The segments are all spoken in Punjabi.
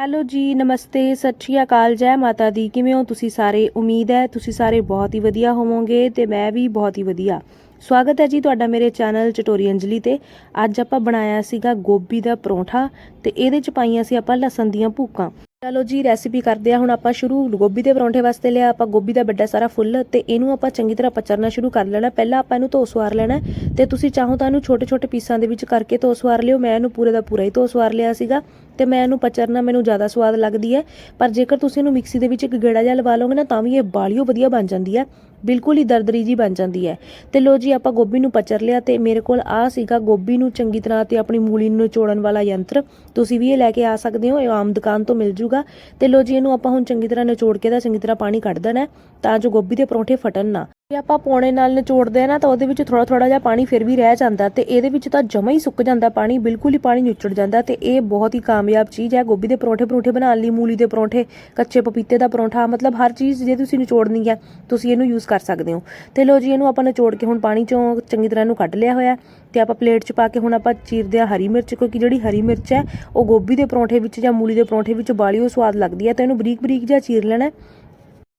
ਹੈਲੋ ਜੀ, ਨਮਸਤੇ, ਸਤਿ ਸ਼੍ਰੀ ਅਕਾਲ, ਜੈ ਮਾਤਾ ਦੀ। ਕਿਵੇਂ ਹੋ ਤੁਸੀਂ ਸਾਰੇ? ਉਮੀਦ ਹੈ ਤੁਸੀਂ ਸਾਰੇ ਬਹੁਤ ਹੀ ਵਧੀਆ ਹੋਵੋਗੇ ਤੇ ਮੈਂ ਵੀ ਬਹੁਤ ਹੀ ਵਧੀਆ। ਸਵਾਗਤ ਹੈ ਜੀ ਤੁਹਾਡਾ ਮੇਰੇ ਚੈਨਲ ਚਟੋਰੀ ਅੰਜਲੀ ਤੇ। ਅੱਜ ਆਪਾਂ ਬਣਾਇਆ ਸੀਗਾ ਗੋਭੀ ਦਾ ਪਰੌਂਠਾ ਤੇ ਇਹਦੇ ਚ ਪਾਈਆਂ ਸੀ ਆਪਾਂ ਲਸਣ ਦੀਆਂ ਭੂਕਾਂ। ਚਲੋ ਜੀ ਰੈਸਿਪੀ ਕਰਦੇ ਆ ਹੁਣ ਆਪਾਂ ਸ਼ੁਰੂ ਗੋਭੀ ਦੇ ਪਰੌਂਠੇ ਵਾਸਤੇ ਲਿਆ। ਆਪਾਂ ਗੋਭੀ ਦਾ ਵੱਡਾ ਸਾਰਾ ਫੁੱਲ ਤੇ ਇਹਨੂੰ ਆਪਾਂ ਚੰਗੀ ਤਰ੍ਹਾਂ ਪਚਰਨਾ ਸ਼ੁਰੂ ਕਰ ਲੈਣਾ। ਪਹਿਲਾਂ ਆਪਾਂ ਇਹਨੂੰ ਧੋ ਸਵਾਰ ਲੈਣਾ ਹੈ ਤੇ ਤੁਸੀਂ ਚਾਹੋ ਤਾਂ ਇਹਨੂੰ ਛੋਟੇ ਛੋਟੇ ਪੀਸਾਂ ਦੇ ਵਿੱਚ ਕਰਕੇ ਧੋ ਸਵਾਰ ਲਿਓ। ਮੈਂ ਇਹਨੂੰ ਪੂਰੇ ਦਾ ਪੂਰਾ ਹੀ ਧੋ ਸਵਾਰ ਲਿਆ ਸੀਗਾ ਤੇ ਮੈਂ ਇਹਨੂੰ ਪਚਰਨਾ ਮੈਨੂੰ ਜ਼ਿਆਦਾ ਸਵਾਦ ਲੱਗਦੀ ਹੈ। ਪਰ ਜੇਕਰ ਤੁਸੀਂ ਇਹਨੂੰ ਮਿਕਸੀ ਦੇ ਵਿੱਚ ਇੱਕ ਗੇੜਾ ਜਿਹਾ ਲਵਾ ਲਓਗੇ ਨਾ, ਤਾਂ ਵੀ ਇਹ ਬਾਲੀਓ ਵਧੀਆ ਬਣ ਜਾਂਦੀ ਹੈ। ਬਿਲਕੁਲ ਹੀ ਦਰਦਰੀ ਜੀ ਬਣ ਜਾਂਦੀ ਹੈ। ਤੇ ਲੋ ਜੀ, ਆਪਾਂ ਗੋਭੀ ਨੂੰ ਪਚਰ ਲਿਆ ਤੇ ਮੇਰੇ ਕੋਲ ਆ ਸੀਗਾ ਗੋਭੀ ਨੂੰ ਚੰਗੀ ਤਰ੍ਹਾਂ ਤੇ ਆਪਣੀ ਮੂਲੀ ਨੂੰ ਨਿਚੋੜਨ ਵਾਲਾ ਯੰਤਰ। ਤੁਸੀਂ ਵੀ ਇਹ ਲੈ ਕੇ ਆ ਸਕਦੇ ਹੋ, ਇਹ ਆਮ ਦੁਕਾਨ ਤੋਂ ਮਿਲ ਜੂਗਾ। ਤੇ ਲੋ ਜੀ, ਇਹਨੂੰ ਆਪਾਂ ਹੁਣ ਚੰਗੀ ਤਰ੍ਹਾਂ ਨਿਚੋੜ ਕੇ ਦਾ ਚੰਗੀ ਤਰ੍ਹਾਂ ਪਾਣੀ ਕੱਢ ਦੇਣਾ ਤਾਂ ਜੋ ਗੋਭੀ ਦੇ ਪਰੌਂਠੇ ਫਟਣ ਨਾ। ਜੇ ਆਪਾਂ ਪੌਣੇ ਨਾਲ ਨਿਚੋੜਦੇ ਆ ਨਾ ਤਾਂ ਉਹਦੇ ਵਿੱਚ ਥੋੜਾ ਥੋੜਾ ਜਿਹਾ ਪਾਣੀ ਫਿਰ ਵੀ ਰਹਿ ਜਾਂਦਾ ਤੇ ਇਹਦੇ ਵਿੱਚ ਤਾਂ ਜਮਾ ਹੀ ਸੁੱਕ ਜਾਂਦਾ ਪਾਣੀ, ਬਿਲਕੁਲ ਹੀ ਪਾਣੀ ਨਿਚੜ ਜਾਂਦਾ ਤੇ ਇਹ ਬਹੁਤ ਹੀ ਕਾਮਯਾਬ ਚੀਜ਼ ਹੈ। ਗੋਭੀ ਦੇ ਪਰੌਂਠੇ ਪਰੌਂਠੇ ਬਣਾਉਣ ਲਈ ਮੂਲੀ ਦੇ ਪਰੌਂਠੇ, ਕੱਚੇ ਪਪੀਤੇ ਦਾ ਪਰੌਂਠਾ, ਮਤਲਬ ਹਰ ਚੀਜ਼ ਜੇ ਤੁਸੀਂ ਨਿਚੋੜਨੀ ਹੈ, ਤੁਸੀਂ ਇਹਨੂੰ ਯੂਜ਼ ਕਰ ਸਕਦੇ ਹੋ। ਤੇ ਲੋ ਜੀ, ਇਹਨੂੰ ਆਪਾਂ ਨਿਚੋੜ ਕੇ ਹੁਣ ਪਾਣੀ ਚੋਂ ਚੰਗੀ ਤਰ੍ਹਾਂ ਇਹਨੂੰ ਕੱਢ ਲਿਆ ਹੋਇਆ ਤੇ ਆਪਾਂ ਪਲੇਟ 'ਚ ਪਾ ਕੇ ਹੁਣ ਆਪਾਂ ਚੀਰਦੇ ਆ ਹਰੀ ਮਿਰਚ, ਕਿਉਂਕਿ ਜਿਹੜੀ ਹਰੀ ਮਿਰਚ ਹੈ, ਉਹ ਗੋਭੀ ਦੇ ਪਰੌਂਠੇ ਵਿੱਚ ਜਾਂ ਮੂਲੀ ਦੇ ਪਰੌਂਠੇ ਵਿੱਚ ਬਾਲੀ ਉਹ ਸਵਾਦ ਲੱਗਦੀ ਹੈ ਤਾਂ ਇਹਨੂੰ ਬਰੀਕ ਬਰੀਕ ਜਿਹਾ ਚੀਰ ਲੈਣਾ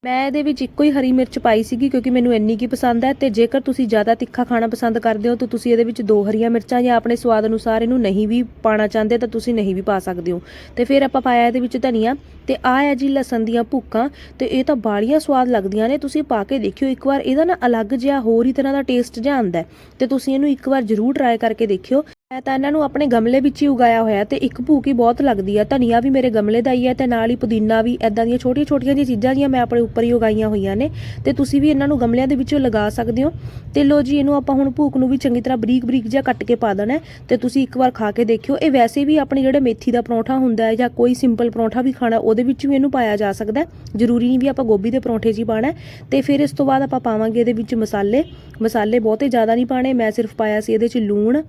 ਮੈਂ ਇਹਦੇ ਵਿੱਚ ਇੱਕੋ ਹੀ ਹਰੀ ਮਿਰਚ ਪਾਈ ਸੀਗੀ ਕਿਉਂਕਿ ਮੈਨੂੰ ਇੰਨੀ ਕੀ ਪਸੰਦ ਹੈ ਤੇ ਜੇਕਰ ਤੁਸੀਂ ਜ਼ਿਆਦਾ ਤਿੱਖਾ ਖਾਣਾ ਪਸੰਦ ਕਰਦੇ ਹੋ ਤਾਂ ਤੁਸੀਂ ਇਹਦੇ ਵਿੱਚ ਦੋ ਹਰੀਆਂ ਮਿਰਚਾਂ ਜਾਂ ਆਪਣੇ ਸਵਾਦ ਅਨੁਸਾਰ ਇਹਨੂੰ ਨਹੀਂ ਵੀ ਪਾਣਾ ਚਾਹੁੰਦੇ ਤਾਂ ਤੁਸੀਂ ਨਹੀਂ ਵੀ ਪਾ ਸਕਦੇ ਹੋ। ਤੇ ਫਿਰ ਆਪਾਂ ਪਾਇਆ ਇਹਦੇ ਵਿੱਚ ਧਨੀਆ ਤੇ ਆ ਹੈ ਜੀ ਲਸਣ ਦੀਆਂ ਭੁੱਕਾਂ ਤੇ ਇਹ ਤਾਂ ਬਾੜੀਆਂ ਸਵਾਦ ਲੱਗਦੀਆਂ ਨੇ, ਤੁਸੀਂ ਪਾ ਕੇ ਦੇਖਿਓ, ਇੱਕ ਵਾਰ ਇਹਦਾ ਨਾ ਅਲੱਗ ਜਿਹਾ ਹੋਰ ਹੀ ਤਰ੍ਹਾਂ ਦਾ ਟੇਸਟ ਜਿਹਾ ਆਉਂਦਾ ਹੈ ਤੇ ਤੁਸੀਂ ਇਹਨੂੰ ਇੱਕ ਵਾਰ ਜ਼ਰੂਰ ਟਰਾਈ ਕਰਕੇ ਦੇਖਿਓ। ਮੈਂ ਤਾਂ ਇਹਨਾਂ ਨੂੰ ਆਪਣੇ ਗਮਲੇ ਵਿੱਚ ਹੀ ਉਗਾਇਆ ਹੋਇਆ ਤੇ ਇੱਕ ਭੂਕ ਹੀ ਬਹੁਤ ਲੱਗਦੀ ਆ। ਧਨੀਆ ਵੀ ਮੇਰੇ ਗਮਲੇ ਦਾ ਹੀ ਹੈ ਤੇ ਨਾਲ ਹੀ ਪੁਦੀਨਾ ਵੀ ਐਦਾਂ ਦੀਆਂ ਛੋਟੀਆਂ ਛੋਟੀਆਂ ਜਿਹੀਆਂ ਚੀਜ਼ਾਂ ਜੀਆਂ ਮੈਂ ਆਪਣੇ ਉੱਪਰ ਹੀ ਉਗਾਈਆਂ ਹੋਈਆਂ ਨੇ। ਤੇ ਤੁਸੀਂ ਵੀ ਇਹਨਾਂ ਨੂੰ ਗਮਲਿਆਂ ਦੇ ਵਿੱਚੋਂ ਲਗਾ ਸਕਦੇ ਹੋ। ਤੇ ਲੋ ਜੀ, ਇਹਨੂੰ ਆਪਾਂ ਹੁਣ ਭੂਕ ਨੂੰ ਵੀ ਚੰਗੀ ਤਰ੍ਹਾਂ ਬਰੀਕ ਬਰੀਕ ਜਿਹਾ ਕੱਟ ਕੇ ਪਾ ਦੇਣਾ ਹੈ। ਤੇ ਤੁਸੀਂ ਇੱਕ ਵਾਰ ਖਾ ਕੇ ਦੇਖਿਓ। ਇਹ ਵੈਸੇ ਵੀ ਆਪਣੇ ਜਿਹੜੇ ਮੇਥੀ ਦਾ ਪਰੌਂਠਾ ਹੁੰਦਾ ਹੈ ਜਾਂ ਕੋਈ ਸਿੰਪਲ ਪਰੌਂਠਾ ਵੀ ਖਾਣਾ, ਉਹਦੇ ਵਿੱਚ ਵੀ ਇਹਨੂੰ ਪਾਇਆ ਜਾ ਸਕਦਾ ਜ਼ਰੂਰੀ ਨਹੀਂ ਵੀ ਆਪਾਂ ਗੋਭੀ ਦੇ ਪਰੌਂਠੇ 'ਚ ਹੀ ਪਾਣਾ ਹੈ। ਤੇ ਫਿਰ ਇਸ ਤੋਂ ਬਾਅਦ ਆਪਾਂ ਪਾਵਾਂਗੇ ਇਹਦੇ ਵਿੱਚ ਮਸਾਲੇ। ਮਸਾਲੇ ਬਹੁਤੇ ਜ਼ਿਆਦਾ ਨਹੀਂ ਪਾਣੇ ਮੈਂ ਸਿਰਫ ਪਾਇਆ ਸੀ ਇਹਦੇ 'ਚ ਲੂਣ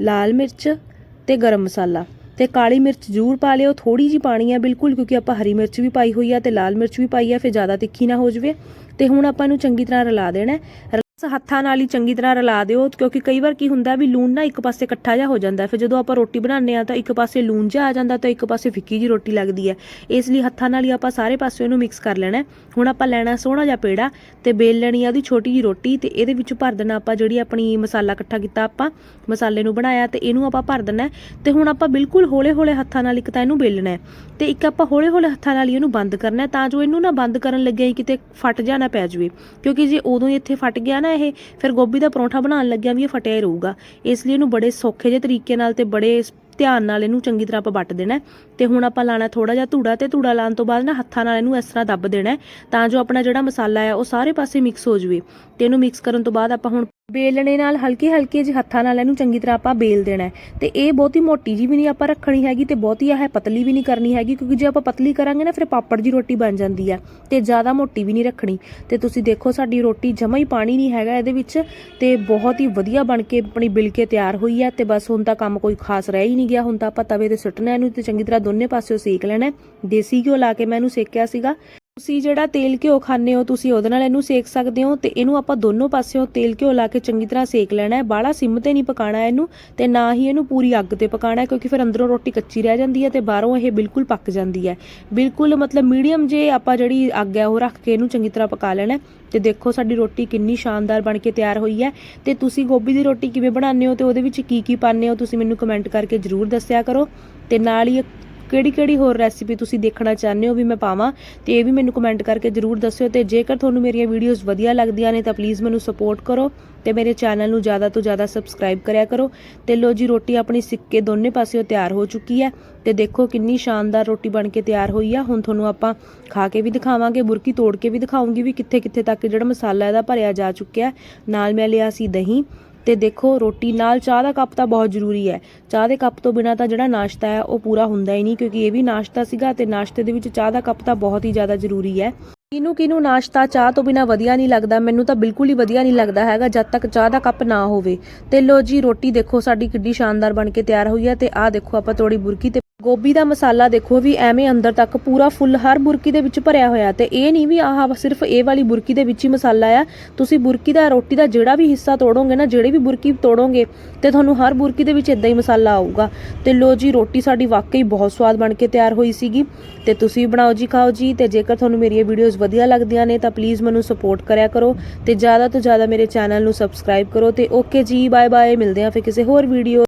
ਲਾਲ ਮਿਰਚ ਅਤੇ ਗਰਮ ਮਸਾਲਾ ਅਤੇ ਕਾਲੀ ਮਿਰਚ ਜ਼ਰੂਰ ਪਾ ਲਿਓ ਥੋੜ੍ਹੀ ਜੀ ਪਾਣੀ ਆ ਬਿਲਕੁਲ, ਕਿਉਂਕਿ ਆਪਾਂ ਹਰੀ ਮਿਰਚ ਵੀ ਪਾਈ ਹੋਈ ਆ ਅਤੇ ਲਾਲ ਮਿਰਚ ਵੀ ਪਾਈ ਆ, ਫਿਰ ਜ਼ਿਆਦਾ ਤਿੱਖੀ ਨਾ ਹੋ ਜਾਵੇ ਅਤੇ ਹੁਣ ਆਪਾਂ ਇਹਨੂੰ ਚੰਗੀ ਤਰ੍ਹਾਂ ਰਲਾ ਦੇਣਾ ਹੈ। ਹੱਥਾਂ ਨਾਲ ਹੀ ਚੰਗੀ ਤਰ੍ਹਾਂ ਰਲਾ ਦਿਓ, ਕਿਉਂਕਿ ਕਈ ਵਾਰ ਕੀ ਹੁੰਦਾ ਵੀ ਲੂਣ ਨਾ ਇੱਕ ਪਾਸੇ ਇਕੱਠਾ ਜਿਹਾ ਹੋ ਜਾਂਦਾ ਫਿਰ ਜਦੋਂ ਆਪਾਂ ਰੋਟੀ ਬਣਾਉਂਦੇ ਆ ਤਾਂ ਇੱਕ ਪਾਸੇ ਲੂਣ ਜਿਹਾ ਆ ਜਾਂਦਾ ਤਾਂ ਇੱਕ ਪਾਸੇ ਫਿੱਕੀ ਜੀ ਰੋਟੀ ਲੱਗਦੀ ਹੈ। ਇਸ ਲਈ ਹੱਥਾਂ ਨਾਲ ਹੀ ਆਪਾਂ ਸਾਰੇ ਪਾਸੇ ਉਹਨੂੰ ਮਿਕਸ ਕਰ ਲੈਣਾ ਹੁਣ ਆਪਾਂ ਲੈਣਾ ਸੋਹਣਾ ਜਿਹਾ ਪੇੜਾ ਤੇ ਬੇਲ ਲੈਣੀ ਆ ਉਹਦੀ ਛੋਟੀ ਜੀ ਰੋਟੀ ਤੇ ਇਹਦੇ ਵਿੱਚ ਭਰ ਦੇਣਾ ਆਪਾਂ ਜਿਹੜੀ ਆਪਣੀ ਮਸਾਲਾ ਇਕੱਠਾ ਕੀਤਾ ਆਪਾਂ, ਮਸਾਲੇ ਨੂੰ ਬਣਾਇਆ ਤੇ ਇਹਨੂੰ ਆਪਾਂ ਭਰ ਦੇਣਾ ਤੇ ਹੁਣ ਆਪਾਂ ਬਿਲਕੁਲ ਹੌਲੇ-ਹੌਲੇ ਹੱਥਾਂ ਨਾਲ ਇੱਕ ਤਾਂ ਇਹਨੂੰ ਬੇਲਣਾ ਤੇ ਇੱਕ ਆਪਾਂ ਹੌਲੇ-ਹੌਲੇ ਹੱਥਾਂ ਨਾਲ ਹੀ ਇਹਨੂੰ ਬੰਦ ਕਰਨਾ ਤਾਂ ਜੋ ਇਹਨੂੰ ਨਾ ਬੰਦ ਕਰਨ ਲੱਗਿਆ ਹੀ ਕਿਤੇ ਫਟ ਜਾਣਾ ਪੈ ਜਾਵੇ। ਕਿਉਂਕਿ ਜੇ ਉਦੋਂ ਹੀ ਇੱਥੇ ਫਟ ਗਿਆ ਨਾ ਇਹ। ਫਿਰ ਗੋਭੀ ਦਾ ਪਰੌਂਠਾ ਬਣਾਉਣ ਲੱਗਿਆ ਵੀ ਇਹ ਫਟਿਆ ਹੀ ਰਹੂਗਾ। ਇਸ ਲਈ ਇਹਨੂੰ ਬੜੇ ਸੌਖੇ ਜਿਹੇ ਤਰੀਕੇ ਨਾਲ ਤੇ ਬੜੇ ਧਿਆਨ ਨਾਲ ਇਹਨੂੰ ਚੰਗੀ ਤਰ੍ਹਾਂ ਆਪਾਂ ਵੱਟ ਦੇਣਾ ਤੇ ਹੁਣ ਆਪਾਂ ਲਾਣਾ ਥੋੜਾ ਜਿਹਾ ਧੂੜਾ ਤੇ ਧੂੜਾ ਲਾਉਣ ਤੋਂ ਬਾਅਦ ਨਾ ਹੱਥਾਂ ਨਾਲ ਇਹਨੂੰ ਇਸ ਤਰ੍ਹਾਂ ਦੱਬ ਦੇਣਾ ਤਾਂ ਜੋ ਆਪਣਾ ਜਿਹੜਾ ਮਸਾਲਾ ਹੈ ਉਹ ਸਾਰੇ ਪਾਸੇ ਮਿਕਸ ਹੋ ਜਾਵੇ। ਤੇ ਇਹਨੂੰ ਮਿਕਸ ਕਰਨ ਤੋਂ ਬਾਅਦ ਆਪਾਂ ਹੁਣ ਬੇਲਣੇ ਨਾਲ, ਹਲਕੇ ਹਲਕੇ ਜਿਹੇ ਹੱਥਾਂ ਨਾਲ ਇਹਨੂੰ ਚੰਗੀ ਤਰ੍ਹਾਂ ਆਪਾਂ ਬੇਲ ਦੇਣਾ ਤੇ ਇਹ ਬਹੁਤੀ ਮੋਟੀ ਜੀ ਵੀ ਨਹੀਂ ਆਪਾਂ ਰੱਖਣੀ ਹੈਗੀ ਤੇ ਬਹੁਤੀ ਇਹ ਪਤਲੀ ਵੀ ਨਹੀਂ ਕਰਨੀ ਹੈਗੀ, ਕਿਉਂਕਿ ਜੇ ਆਪਾਂ ਪਤਲੀ ਕਰਾਂਗੇ ਨਾ, ਫਿਰ ਪਾਪੜ ਜੀ ਰੋਟੀ ਬਣ ਜਾਂਦੀ ਆ ਤੇ ਜ਼ਿਆਦਾ ਮੋਟੀ ਵੀ ਨਹੀਂ ਰੱਖਣੀ। ਤੇ ਤੁਸੀਂ ਦੇਖੋ, ਸਾਡੀ ਰੋਟੀ ਜਮਾ ਹੀ ਪਾਣੀ ਨਹੀਂ ਹੈਗਾ ਇਹਦੇ ਵਿੱਚ। ਤੇ ਬਹੁਤ ਹੀ ਵਧੀਆ ਬਣ ਕੇ ਆਪਣੀ ਬਿਲ ਕੇ ਤਿਆਰ ਹੋਈ ਆ ਤੇ ਬਸ ਹੁਣ ਤਾਂ ਕੰਮ ਕੋਈ ਖਾਸ ਰਹਿ ਹੀ ਨਹੀਂ ਗਿਆ। ਹੁਣ ਤਾਂ ਆਪਾਂ ਤਵੇ ਤੇ ਸੁੱਟਣਾ ਇਹਨੂੰ ਤੇ ਚੰਗੀ ਤਰ੍ਹਾਂ ਦੋਨੇ ਪਾਸਿਓਂ ਸੇਕ ਲੈਣਾ ਦੇਸੀ ਘਿਓ ਲਾ ਕੇ ਮੈਂ ਇਹਨੂੰ ਸੇਕਿਆ ਸੀਗਾ। ਤੁਸੀਂ ਜਿਹੜਾ ਤੇਲ ਘਿਓ ਖਾਂਦੇ ਹੋ, ਤੁਸੀਂ ਉਹਦੇ ਨਾਲ ਇਹਨੂੰ ਸੇਕ ਸਕਦੇ ਹੋ ਤੇ ਇਹਨੂੰ ਆਪਾਂ ਦੋਨੋਂ ਪਾਸਿਓਂ ਤੇਲ ਘਿਓ ਲਾ ਕੇ ਚੰਗੀ ਤਰ੍ਹਾਂ ਸੇਕ ਲੈਣਾ ਹੈ। ਬਾਹਲਾ ਸਿਮ ਤੇ ਨਹੀਂ ਪਕਾਣਾ ਇਹਨੂੰ ਤੇ ਨਾ ਹੀ ਇਹਨੂੰ ਪੂਰੀ ਅੱਗ ਤੇ ਪਕਾਣਾ ਕਿਉਂਕਿ ਫਿਰ ਅੰਦਰੋਂ ਰੋਟੀ ਕੱਚੀ ਰਹਿ ਜਾਂਦੀ ਹੈ ਤੇ ਬਾਹਰੋਂ ਇਹ ਬਿਲਕੁਲ ਪੱਕ ਜਾਂਦੀ ਹੈ। ਬਿਲਕੁਲ ਮਤਲਬ ਮੀਡੀਅਮ ਜੇ ਆਪਾਂ ਜਿਹੜੀ ਅੱਗ ਹੈ ਉਹ ਰੱਖ ਕੇ ਇਹਨੂੰ ਚੰਗੀ ਤਰ੍ਹਾਂ ਪਕਾ ਲੈਣਾ ਹੈ। ਤੇ ਦੇਖੋ ਸਾਡੀ ਰੋਟੀ ਕਿੰਨੀ ਸ਼ਾਨਦਾਰ ਬਣ ਕੇ ਤਿਆਰ ਹੋਈ ਹੈ। ਤੇ ਤੁਸੀਂ ਗੋਭੀ ਦੀ ਰੋਟੀ ਕਿਵੇਂ ਬਣਾਉਂਦੇ ਹੋ ਤੇ ਉਹਦੇ ਵਿੱਚ ਕੀ ਕੀ ਪਾਉਂਦੇ ਹੋ, ਤੁਸੀਂ ਮੈਨੂੰ ਕਮੈਂਟ ਕਰਕੇ ਜਰੂਰ ਦੱਸਿਆ ਕਰੋ। ਤੇ ਨਾਲ ਹੀ ਕਿਹੜੀ ਕਿਹੜੀ ਹੋਰ ਰੈਸਿਪੀ ਤੁਸੀਂ ਦੇਖਣਾ ਚਾਹੁੰਦੇ ਹੋ ਵੀ ਮੈਂ ਪਾਵਾਂ, ਤੇ ਇਹ ਵੀ ਮੈਨੂੰ ਕਮੈਂਟ ਕਰਕੇ ਜਰੂਰ ਦੱਸਿਓ ਤੇ ਜੇਕਰ ਤੁਹਾਨੂੰ ਮੇਰੀਆਂ ਵੀਡੀਓਜ਼ ਵਧੀਆ ਲੱਗਦੀਆਂ ਨੇ ਤਾਂ ਪਲੀਜ਼ ਮੈਨੂੰ ਸਪੋਰਟ ਕਰੋ ਤੇ ਮੇਰੇ ਚੈਨਲ ਨੂੰ ਜ਼ਿਆਦਾ ਤੋਂ ਜ਼ਿਆਦਾ ਸਬਸਕ੍ਰਾਈਬ ਕਰਿਆ ਕਰੋ ਤੇ ਲੋ ਜੀ, ਰੋਟੀ ਆਪਣੀ ਸਿੱਕੇ ਦੋਨੇ ਪਾਸਿਓਂ ਤਿਆਰ ਹੋ ਚੁੱਕੀ ਹੈ ਤੇ ਦੇਖੋ ਕਿੰਨੀ ਸ਼ਾਨਦਾਰ ਰੋਟੀ ਬਣ ਕੇ ਤਿਆਰ ਹੋਈ ਆ। ਹੁਣ ਤੁਹਾਨੂੰ ਆਪਾਂ ਖਾ ਕੇ ਵੀ ਦਿਖਾਵਾਂਗੇ, ਬੁਰਕੀ ਤੋੜ ਕੇ ਵੀ ਦਿਖਾਉਂਗੀ ਵੀ ਕਿੱਥੇ ਕਿੱਥੇ ਤੱਕ ਜਿਹੜਾ ਮਸਾਲਾ ਇਹਦਾ ਭਰਿਆ ਜਾ ਚੁੱਕਿਆ। ਨਾਲ ਮੈਂ ਲਿਆ ਸੀ ਦਹੀਂ। ਤੇ ਦੇਖੋ, ਰੋਟੀ ਨਾਲ ਚਾਹ ਦਾ ਕੱਪ ਤਾਂ ਬਹੁਤ ਜ਼ਰੂਰੀ ਹੈ। ਚਾਹ ਦੇ ਕੱਪ ਤੋਂ ਬਿਨਾ ਤਾਂ ਜਿਹੜਾ ਨਾਸ਼ਤਾ ਹੈ, ਉਹ ਪੂਰਾ ਹੁੰਦਾ ਹੀ ਨਹੀਂ, ਕਿਉਂਕਿ ਇਹ ਵੀ ਨਾਸ਼ਤਾ ਸੀਗਾ ਤੇ ਨਾਸ਼ਤੇ ਦੇ ਵਿੱਚ ਚਾਹ ਦਾ ਕੱਪ ਤਾਂ ਬਹੁਤ ਹੀ ਜ਼ਿਆਦਾ ਜ਼ਰੂਰੀ ਹੈ। ਕਿਨੂੰ ਕਿਨੂੰ ਨਾਸ਼ਤਾ ਚਾਹ ਤੋਂ ਬਿਨਾ ਵਧੀਆ ਨਹੀਂ ਲੱਗਦਾ, ਮੈਨੂੰ ਤਾਂ ਬਿਲਕੁਲ ਹੀ ਵਧੀਆ ਨਹੀਂ ਲੱਗਦਾ ਹੈਗਾ ਜਦ ਤੱਕ ਚਾਹ ਦਾ ਕੱਪ ਨਾ ਹੋਵੇ। ਤੇ ਲੋ ਜੀ, ਰੋਟੀ ਦੇਖੋ, ਸਾਡੀ ਕਿੱਡੀ ਸ਼ਾਨਦਾਰ ਬਣ ਕੇ ਤਿਆਰ ਹੋਈ ਹੈ ਤੇ ਆਹ ਦੇਖੋ, ਆਪਾਂ ਤੋੜੀ ਬੁਰਕੀ ਤੇ ਗੋਭੀ ਦਾ ਮਸਾਲਾ ਦੇਖੋ ਵੀ ਐਵੇਂ ਅੰਦਰ ਤੱਕ ਪੂਰਾ ਫੁੱਲ, ਹਰ ਬੁਰਕੀ ਦੇ ਵਿੱਚ ਭਰਿਆ ਹੋਇਆ ਤੇ ਇਹ ਨਹੀਂ ਵੀ ਆਹ ਸਿਰਫ ਇਹ ਵਾਲੀ ਬੁਰਕੀ ਦੇ ਵਿੱਚ ਹੀ ਮਸਾਲਾ ਆ। ਤੁਸੀਂ ਬੁਰਕੀ ਦਾ, ਰੋਟੀ ਦਾ ਜਿਹੜਾ ਵੀ ਹਿੱਸਾ ਤੋੜੋਗੇ ਨਾ, ਜਿਹੜੀ ਵੀ ਬੁਰਕੀ ਤੋੜੋਗੇ ਤੇ ਤੁਹਾਨੂੰ ਹਰ ਬੁਰਕੀ ਦੇ ਵਿੱਚ ਇਦਾਂ ਹੀ ਮਸਾਲਾ ਆਊਗਾ। ਤੇ ਲੋ ਜੀ, ਰੋਟੀ ਸਾਡੀ ਵਾਕਈ ਬਹੁਤ ਸਵਾਦ ਬਣ ਕੇ ਤਿਆਰ ਹੋਈ ਸੀਗੀ। ਤੇ ਤੁਸੀਂ ਬਣਾਓ ਜੀ, ਖਾਓ ਜੀ। ਤੇ ਜੇਕਰ ਤੁਹਾਨੂੰ ਮੇਰੀਆਂ ਵੀਡੀਓਜ਼ ਵਧੀਆ ਲੱਗਦੀਆਂ ਨੇ, ਤਾਂ ਪਲੀਜ਼ ਮੈਨੂੰ ਸਪੋਰਟ ਕਰਿਆ ਕਰੋ। ਤੇ ਜ਼ਿਆਦਾ ਤੋਂ ਜ਼ਿਆਦਾ ਮੇਰੇ ਚੈਨਲ ਨੂੰ ਸਬਸਕ੍ਰਾਈਬ ਕਰੋ ਤੇ ਓਕੇ ਜੀ ਬਾਏ ਬਾਏ ਮਿਲਦੇ ਹਾਂ ਫਿਰ ਕਿਸੇ ਹੋਰ ਵੀਡੀਓ